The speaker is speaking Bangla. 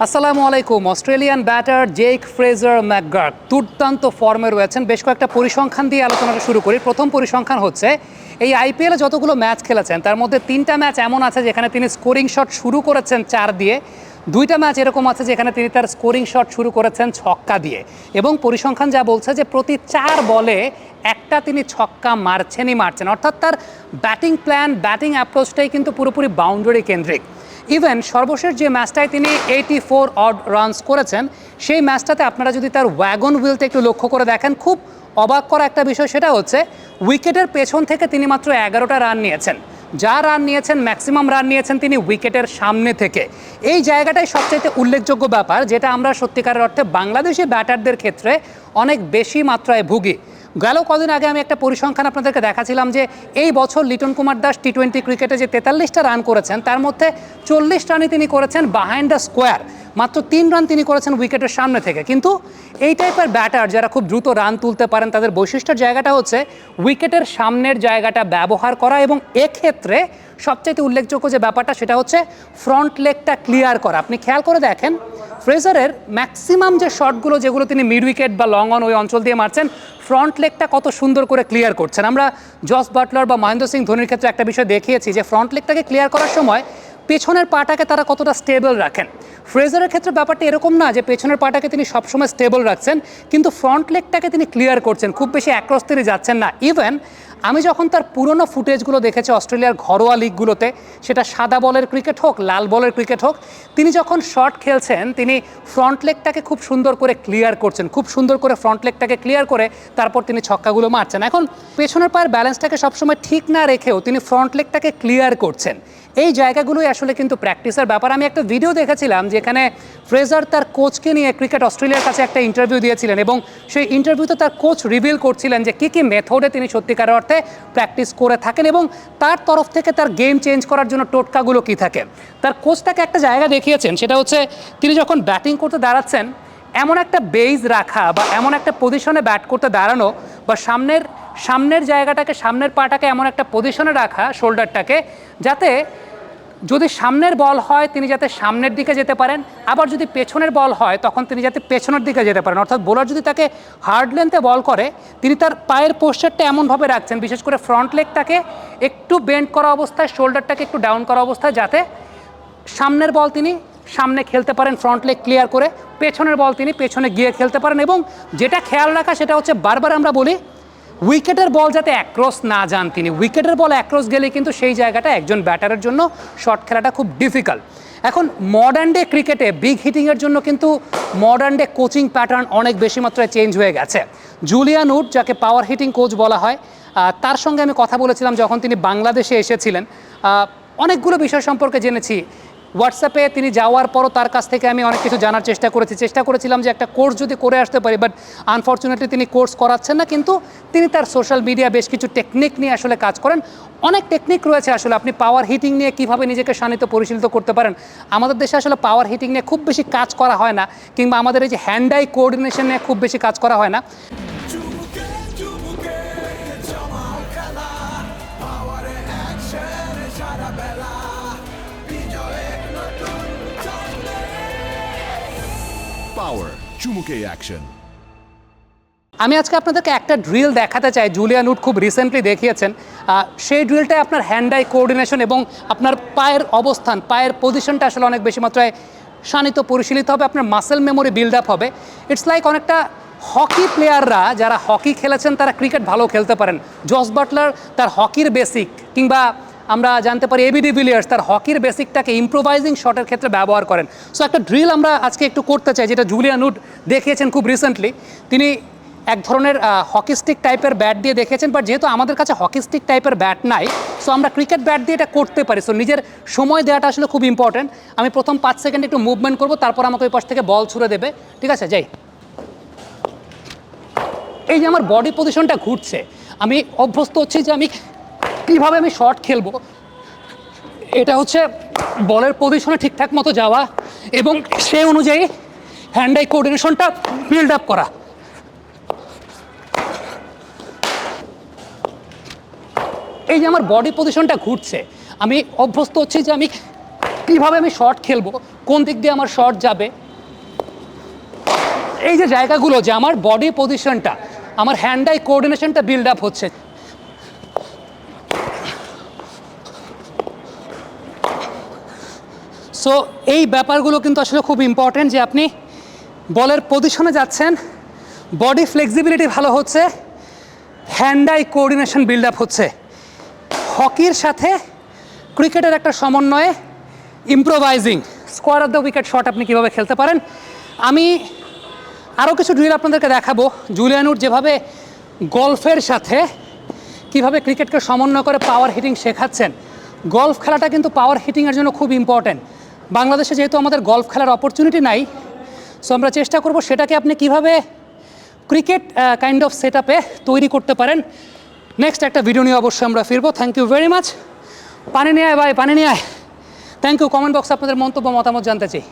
আসসালামু আলাইকুম। Australian batter Jake Fraser McGurk দুর্দান্ত ফর্মে রয়েছেন। বেশ কয়েকটা পরিসংখ্যান দিয়ে আলোচনাটা শুরু করি। প্রথম পরিসংখ্যান হচ্ছে, এই আইপিএলে যতগুলো ম্যাচ খেলেছেন, তার মধ্যে তিনটা ম্যাচ এমন আছে যেখানে তিনি স্কোরিং শট শুরু করেছেন চার দিয়ে। দুইটা ম্যাচ এরকম আছে যেখানে তিনি তার স্কোরিং শট শুরু করেছেন ছক্কা দিয়ে। এবং পরিসংখ্যান যা বলছে যে প্রতি চার বলে একটা তিনি ছক্কা মারছেনই মারছেন। অর্থাৎ তার ব্যাটিং প্ল্যান, ব্যাটিং অ্যাপ্রোচটাই কিন্তু পুরোপুরি বাউন্ডারি কেন্দ্রিক। ইভেন সর্বশেষ যে ম্যাচটায় তিনি এইটি ফোর অড রানস করেছেন, সেই ম্যাচটাতে আপনারা যদি তার ওয়াগন হুইলটা একটু লক্ষ্য করে দেখেন, খুব অবাক করা একটা বিষয় সেটা হচ্ছে উইকেটের পেছন থেকে তিনি মাত্র এগারোটা রান নিয়েছেন। যা রান নিয়েছেন ম্যাক্সিমাম রান নিয়েছেন তিনি উইকেটের সামনে থেকে। এই জায়গাটাই সবচাইতে উল্লেখযোগ্য ব্যাপার, যেটা আমরা সত্যিকারের অর্থে বাংলাদেশি ব্যাটারদের ক্ষেত্রে অনেক বেশি মাত্রায় ভুগি। গেল কদিন আগে আমি একটা পরিসংখ্যান আপনাদেরকে দেখাছিলাম যে এই বছর লিটন কুমার দাস টি টোয়েন্টি ক্রিকেটে যে তেতাল্লিশটা রান করেছেন, তার মধ্যে চল্লিশ রানই তিনি করেছেন বাহাইন্ড দ্য স্কোয়ার মাত্র তিন রান তিনি করেছেন উইকেটের সামনে থেকে। কিন্তু এই টাইপের ব্যাটার যারা খুব দ্রুত রান তুলতে পারেন, তাদের বৈশিষ্ট্যের জায়গাটা হচ্ছে উইকেটের সামনের জায়গাটা ব্যবহার করা এবং এক্ষেত্রে সবচাইতে উল্লেখযোগ্য যে ব্যাপারটা, সেটা হচ্ছে ফ্রন্ট লেগটা ক্লিয়ার করা। আপনি খেয়াল করে দেখেন ফ্রেজারের ম্যাক্সিমাম যে শটগুলো যেগুলো তিনি মিড উইকেট বা লং অন ওই অঞ্চল দিয়ে মারছেন ফ্রন্ট লেগটা কত সুন্দর করে ক্লিয়ার করছেন। আমরা জস বাটলার বা মহেন্দ্র সিং ধোনির ক্ষেত্রে একটা বিষয় দেখিয়েছি যে ফ্রন্ট লেগটাকে ক্লিয়ার করার সময় পেছনের পাটাকে তারা কতটা স্টেবল রাখেন? ফ্রেজারের ক্ষেত্রে ব্যাপারটা এরকম না যে পেছনের পাটাকে তিনি সবসময় স্টেবল রাখছেন, কিন্তু ফ্রন্ট লেগটাকে তিনি ক্লিয়ার করছেন, খুব বেশি অ্যাক্রস তিনি যাচ্ছেন না। ইভেন আমি যখন তার পুরনো ফুটেজগুলো দেখেছি অস্ট্রেলিয়ার ঘরোয়া লিগগুলোতে সেটা সাদা বলের ক্রিকেট হোক, লাল বলের ক্রিকেট হোক, তিনি যখন শট খেলছেন, তিনি ফ্রন্ট লেগটাকে খুব সুন্দর করে ক্লিয়ার করছেন, খুব সুন্দর করে ফ্রন্ট লেগটাকে ক্লিয়ার করে তারপর তিনি ছক্কাগুলো মারছেন। এখন পেছনের পায়ের ব্যালেন্সটাকে সবসময় ঠিক না রেখেও তিনি ফ্রন্ট লেগটাকে ক্লিয়ার করছেন। এই জায়গাগুলোই আসলে কিন্তু প্র্যাকটিসের ব্যাপার। আমি একটা ভিডিও দেখেছিলাম যেখানে ফ্রেজার তার কোচকে নিয়ে ক্রিকেট অস্ট্রেলিয়ার কাছে একটা ইন্টারভিউ দিয়েছিলেন এবং সেই ইন্টারভিউতে তার কোচ রিভিল করছিলেন যে কী কী মেথডে তিনি সত্যিকার অর্থে প্র্যাকটিস করে থাকেন এবং তার তরফ থেকে তার গেম চেঞ্জ করার জন্য টোটকাগুলো কী থাকে। তার কোচ তাকে একটা জায়গা দেখিয়েছেন, সেটা হচ্ছে তিনি যখন ব্যাটিং করতে দাঁড়াচ্ছেন, এমন একটা বেজ রাখা বা এমন একটা পজিশনে ব্যাট করতে দাঁড়ানো বা সামনের সামনের জায়গাটাকে, সামনের পাটাকে এমন একটা পজিশনে রাখা শোল্ডারটাকে যাতে যদি সামনের বল হয়, তিনি যাতে সামনের দিকে যেতে পারেন। আবার যদি পেছনের বল হয়, তখন তিনি যাতে পেছনের দিকে যেতে পারেন। অর্থাৎ বোলার যদি তাকে হার্ড লেন্থে বল করে, তিনি তার পায়ের পোস্টারটা এমনভাবে রাখছেন, বিশেষ করে ফ্রন্ট লেগটাকে একটু বেন্ড করা অবস্থায় শোল্ডারটাকে একটু ডাউন করা অবস্থায়, যাতে সামনের বল তিনি সামনে খেলতে পারেন ফ্রন্ট লেগ ক্লিয়ার করে। পেছনের বল তিনি পেছনে গিয়ে খেলতে পারেন এবং যেটা খেয়াল রাখা, সেটা হচ্ছে বারবার আমরা বলি উইকেটের বল যাতে অ্যাক্রস না যান তিনি। উইকেটের বল অ্যাক্রস গেলে কিন্তু সেই জায়গাটা একজন ব্যাটারের জন্য শট খেলাটা খুব ডিফিকাল্ট এখন মডার্ন ডে ক্রিকেটে বিগ হিটিংয়ের জন্য কিন্তু মডার্ন ডে কোচিং প্যাটার্ন অনেক বেশি মাত্রায় চেঞ্জ হয়ে গেছে। জুলিয়ান উড যাকে পাওয়ার হিটিং কোচ বলা হয় তার সঙ্গে আমি কথা বলেছিলাম যখন তিনি বাংলাদেশে এসেছিলেন। অনেকগুলো বিষয় সম্পর্কে জেনেছি। হোয়াটসঅ্যাপে তিনি যাওয়ার পরও তার কাছ থেকে আমি অনেক কিছু জানার চেষ্টা করেছি। চেষ্টা করেছিলাম যে একটা কোর্স যদি করে আসতে পারি বাট আনফর্চুনেটলি তিনি কোর্স করাচ্ছেন না, কিন্তু তিনি তার সোশ্যাল মিডিয়া বেশ কিছু টেকনিক নিয়ে আসলে কাজ করেন। অনেক টেকনিক রয়েছে আসলে, আপনি পাওয়ার হিটিং নিয়ে কীভাবে নিজেকে শানিত পরিচালিত করতে পারেন। আমাদের দেশে আসলে পাওয়ার হিটিং নিয়ে খুব বেশি কাজ করা হয় না, কিংবা আমাদের এই যে হ্যান্ড আই কোঅর্ডিনেশন নিয়ে খুব বেশি কাজ করা হয় না। চুমুকে অ্যাকশন আমি আজকে আপনাদেরকে একটা ড্রিল দেখাতে চাই। জুলিয়ান উড খুব রিসেন্টলি দেখিয়েছেন। সেই ড্রিলটায় আপনার হ্যান্ড আই কোঅর্ডিনেশন এবং আপনার পায়ের অবস্থান, পায়ের পজিশনটা আসলে অনেক বেশি মাত্রায় শানিত, পরিশীলিত হবে। আপনার মাসেল মেমোরি বিল্ড আপ হবে। ইটস লাইক অনেকটা হকি প্লেয়াররা যারা হকি খেলেছেন, তারা ক্রিকেট ভালো খেলতে পারেন। জস বাটলার তার হকির বেসিক কিংবা আমরা জানতে পারি এবিডি ভিলিয়ার্স তার হকির বেসিকটাকে ইম্প্রোভাইজিং শটের ক্ষেত্রে ব্যবহার করেন। সো একটা ড্রিল আমরা আজকে একটু করতে চাই, যেটা জুলিয়ান উড দেখিয়েছেন খুব রিসেন্টলি তিনি এক ধরনের হকি স্টিক টাইপের ব্যাট দিয়ে দেখেছেন বাট যেহেতু আমাদের কাছে হকি স্টিক টাইপের ব্যাট নাই সো আমরা ক্রিকেট ব্যাট দিয়ে এটা করতে পারি। সো নিজের সময় দেওয়াটা আসলে খুব ইম্পর্ট্যান্ট আমি প্রথম পাঁচ সেকেন্ড একটু মুভমেন্ট করব, তারপর আমাকে ওই পাশ থেকে বল ছুড়ে দেবে। ঠিক আছে, যাই। এই যে আমার বডি পজিশনটা ঘুরছে, আমি অভ্যস্ত হচ্ছি যে আমি কীভাবে আমি শর্ট খেলব? এটা হচ্ছে বলের পজিশনে ঠিকঠাক মতো যাওয়া এবং সে অনুযায়ী হ্যান্ড আই কোঅর্ডিনেশনটা বিল্ড আপ করা। এই যে আমার বডি পজিশনটা ঘুরছে, আমি অভ্যস্ত হচ্ছি যে আমি কীভাবে আমি শর্ট খেলব, কোন দিক দিয়ে আমার শর্ট যাবে। এই যে জায়গাগুলো যে আমার বডি পজিশনটা আমার হ্যান্ড আই কোঅর্ডিনেশনটা বিল্ড আপ হচ্ছে সো এই ব্যাপারগুলো কিন্তু আসলে খুব ইম্পর্টেন্ট যে আপনি বলের পজিশনে যাচ্ছেন বডি ফ্লেক্সিবিলিটি ভালো হচ্ছে hand eye coordination build up হচ্ছে। হকির সাথে ক্রিকেটের একটা সমন্বয়ে improvising square of the wicket shot আপনি কীভাবে খেলতে পারেন? আমি আরও কিছু ড্রিল আপনাদেরকে দেখাবো। জুলিয়ানুর যেভাবে গল্ফের সাথে কীভাবে ক্রিকেটকে সমন্বয় করে পাওয়ার হিটিং শেখাচ্ছেন গল্ফ খেলাটা কিন্তু পাওয়ার হিটিংয়ের জন্য খুব ইম্পর্ট্যান্ট বাংলাদেশে যেহেতু আমাদের গল্ফ খেলার অপরচুনিটি নাই সো আমরা চেষ্টা করব সেটাকে আপনি কীভাবে ক্রিকেট কাইন্ড অফ সেট তৈরি করতে পারেন। নেক্সট একটা ভিডিও নিয়ে অবশ্যই আমরা ফিরবো। থ্যাংক ইউ ভেরি মাচ পানি নিয়ে আয় ভাই, পানি নিয়ে আয়। থ্যাংক ইউ কমেন্ট বক্সে আপনাদের মন্তব্য, মতামত জানতে চাই।